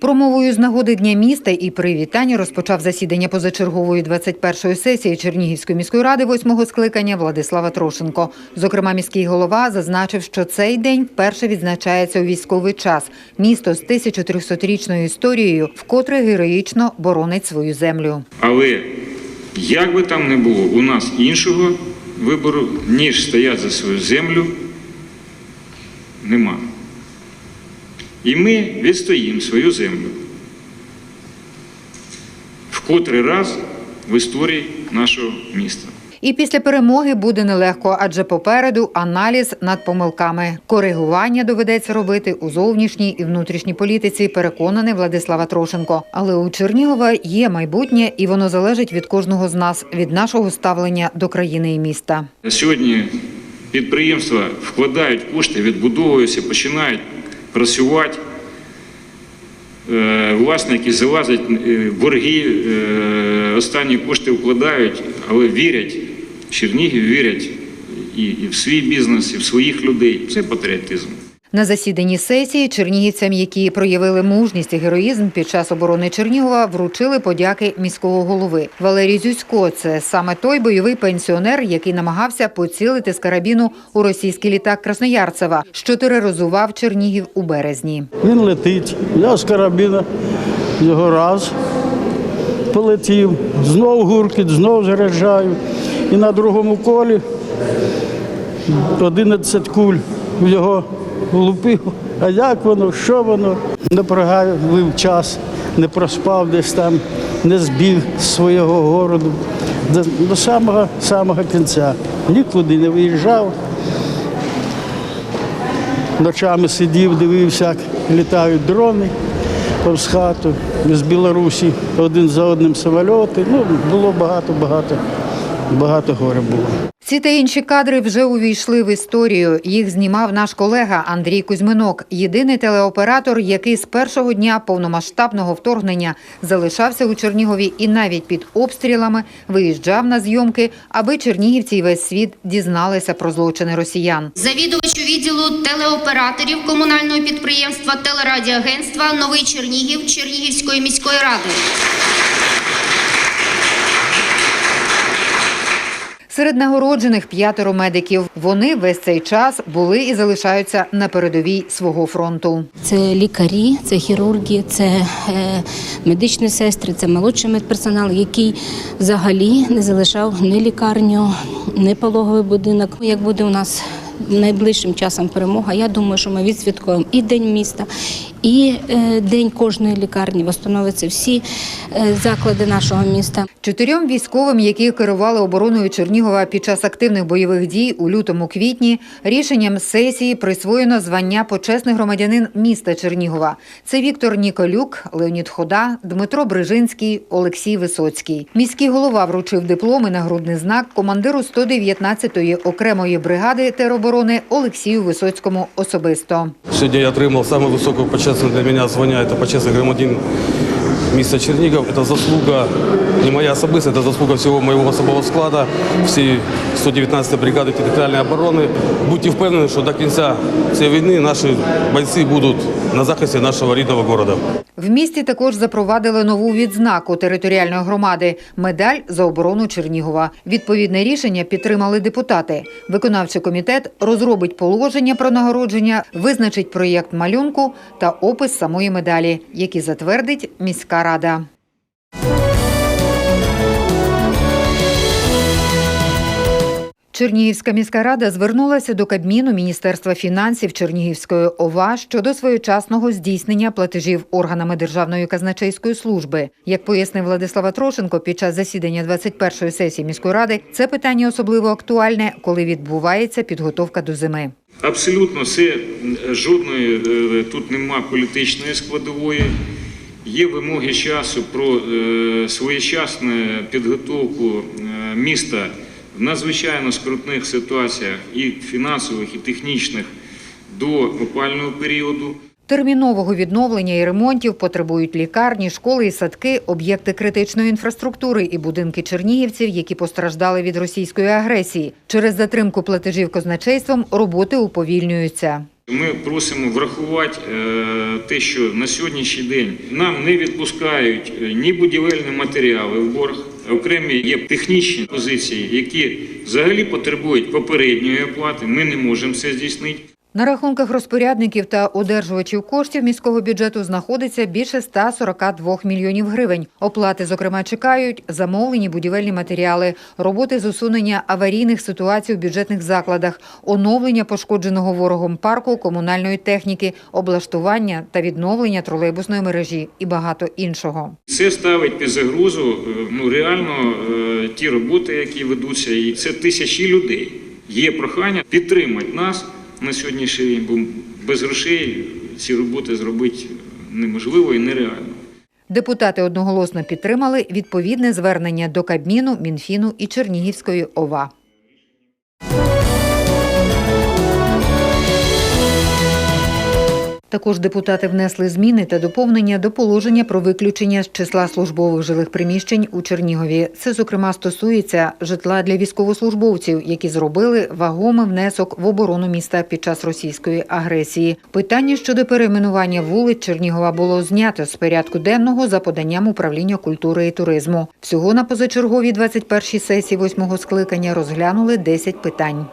Промовою з нагоди Дня міста і привітання розпочав засідання позачергової 21-ї сесії Чернігівської міської ради восьмого скликання Владислава Трошенко. Зокрема, міський голова зазначив, що цей день вперше відзначається у військовий час. Місто з 1300-річною історією вкотре героїчно боронить свою землю. Але як би там не було, у нас іншого вибору, ніж стояти за свою землю, нема. І ми відстоїмо свою землю. В котрий раз в історії нашого міста. І після перемоги буде нелегко, адже попереду аналіз над помилками. Коригування доведеться робити у зовнішній і внутрішній політиці, переконаний Владислава Трошенко. Але у Чернігова є майбутнє, і воно залежить від кожного з нас, від нашого ставлення до країни і міста. Сьогодні підприємства вкладають кошти, відбудовуються, починають працювати. Е, Власники залазять е, борги, е, останні кошти вкладають, але вірять, Чернігів вірять і, і в свій бізнес, і в своїх людей. Це патріотизм. На засіданні сесії чернігівцям, які проявили мужність і героїзм під час оборони Чернігова, вручили подяки міського голови. Валерій Зюсько – це саме той бойовий пенсіонер, який намагався поцілити з карабіну у російський літак Красноярцева, що тероризував Чернігів у березні. Він летить, я з карабіна його раз полетів, знов гуркіт, знов заряджаю. І на другому колі 11 куль в його влупив. А як воно, що воно? Не прогавив час, не проспав десь там, не збіг з свого городу до, до самого, самого кінця. Нікуди не виїжджав. Ночами сидів, дивився, як літають дрони повз хату з Білорусі один за одним самольоти. Ну, було багато, багато, багато горя було. Ці та інші кадри вже увійшли в історію. Їх знімав наш колега Андрій Кузьминок, єдиний телеоператор, який з першого дня повномасштабного вторгнення залишався у Чернігові і навіть під обстрілами виїжджав на зйомки, аби чернігівці і весь світ дізналися про злочини росіян. Завідувачу відділу телеоператорів комунального підприємства телерадіоагентства Новий Чернігів Чернігівської міської ради. Серед нагороджених п'ятеро медиків. Вони весь цей час були і залишаються на передовій свого фронту. Це лікарі, це хірурги, це е, медичні сестри, це молодший медперсонал, який взагалі не залишав ні лікарню, ні пологовий будинок. Як буде у нас найближчим часом перемога, я думаю, що ми відсвяткуємо і День міста, і е, день кожної лікарні. Встановиться всі е, заклади нашого міста. Чотирьом військовим, які керували обороною Чернігова під час активних бойових дій у лютому-квітні, рішенням сесії присвоєно звання почесний громадянин міста Чернігова. Це Віктор Ніколюк, Леонід Хода, Дмитро Брижинський, Олексій Висоцький. Міський голова вручив диплом і нагрудний знак командиру 119-ї окремої бригади тероборони Олексію Висоцькому особисто. Сьогодні я отримав саме високу почесне для меня звонят по чесный громадин міста Чернигов. Это заслуга не моя особиста, это заслуга всього моєго особового складу, всі 119 бригади територіальної оборони. Будьте впевнені, що до кінця цієї війни наші бойці будуть на захисті нашого рідного міста. В місті також запровадили нову відзнаку територіальної громади медаль за оборону Чернігова. Відповідне рішення підтримали депутати. Виконавчий комітет розробить положення про нагородження, визначить проєкт малюнку та опис самої медалі, які затвердить міська рада. Чернігівська міська рада звернулася до Кабміну Міністерства фінансів Чернігівської ОВА щодо своєчасного здійснення платежів органами Державної казначейської служби. Як пояснив Владислава Трошенко під час засідання 21-ї сесії міської ради, це питання особливо актуальне, коли відбувається підготовка до зими. Абсолютно все жодної е, тут нема політичної складової. Є вимоги часу про е, своєчасну підготовку е, міста в надзвичайно скрутних ситуаціях і фінансових, і технічних до опального періоду. Термінового відновлення і ремонтів потребують лікарні, школи і садки, об'єкти критичної інфраструктури і будинки чернігівців, які постраждали від російської агресії. Через затримку платежів казначейством роботи уповільнюються. Ми просимо врахувати е, те, що на сьогоднішній день нам не відпускають е, ні будівельні матеріали в борг. Окремі є технічні позиції, які взагалі потребують попередньої оплати. Ми не можемо це здійснити. На рахунках розпорядників та одержувачів коштів міського бюджету знаходиться більше 142 мільйонів гривень. Оплати, зокрема, чекають замовлені будівельні матеріали, роботи з усунення аварійних ситуацій у бюджетних закладах, оновлення пошкодженого ворогом парку комунальної техніки, облаштування та відновлення тролейбусної мережі і багато іншого. Це ставить під загрозу е, ну реально е, ті роботи, які ведуться, і це тисячі людей. Є прохання підтримати нас на сьогодні ще без грошей ці роботи зробити неможливо і нереально. Депутати одноголосно підтримали відповідне звернення до Кабміну, Мінфіну і Чернігівської ОВА. Також депутати внесли зміни та доповнення до положення про виключення з числа службових жилих приміщень у Чернігові. Це, зокрема, стосується житла для військовослужбовців, які зробили вагомий внесок в оборону міста під час російської агресії. Питання щодо перейменування вулиць Чернігова було знято з порядку денного за поданням управління культури і туризму. Всього на позачерговій 21-й сесії восьмого скликання розглянули 10 питань.